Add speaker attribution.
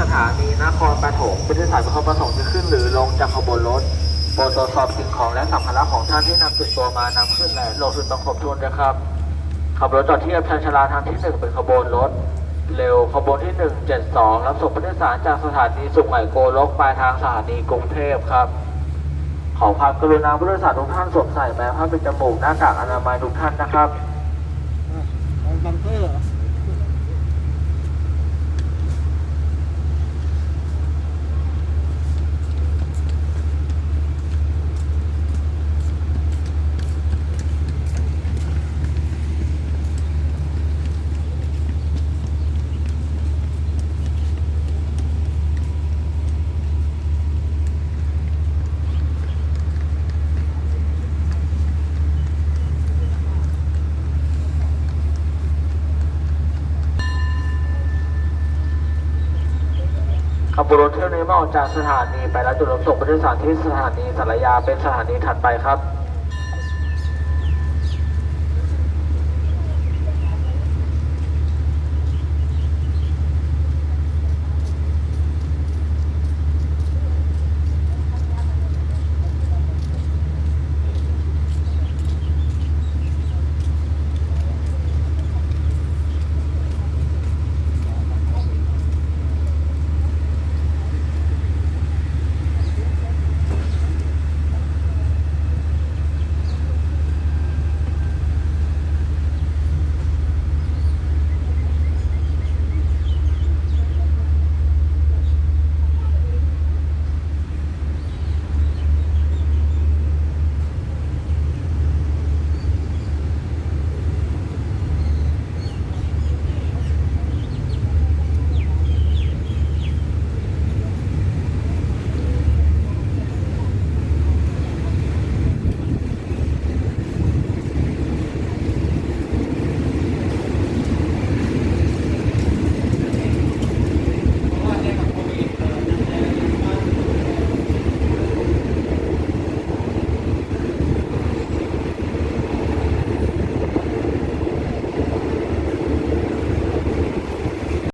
Speaker 1: สถานีนครปฐมผู้โดยสารนครปฐมจะขึ้นหรือลงจากขบวนรถโปรดตรวจสอบสิ่งของและสัมภาระของท่านที่นำติดตัวมานำขึ้นและลงสุดต้องครบถ้วนนะครับ ขับรถจอดทียบชันชลาทางที่หนึ่งเป็นขบวนรถ เร็วขบวนที่ 172 รับส่งผู้โดยสารจากสถานีสุขใหม่โกลกปลายทางสถานีกรุงเทพครับ ขอความกรุณาผู้โดยสารทุกท่านสวมใส่แมสผ้าปิดจมูกหน้ากากอนามัยทุกท่านนะครับบังเกอร์ ขบวนรถเที่ยวนี้มาออกจากสถานีไปแล้วจุดรับส่งผู้โดยสารที่สถานีสารยาเป็นสถานีถัดไปครับ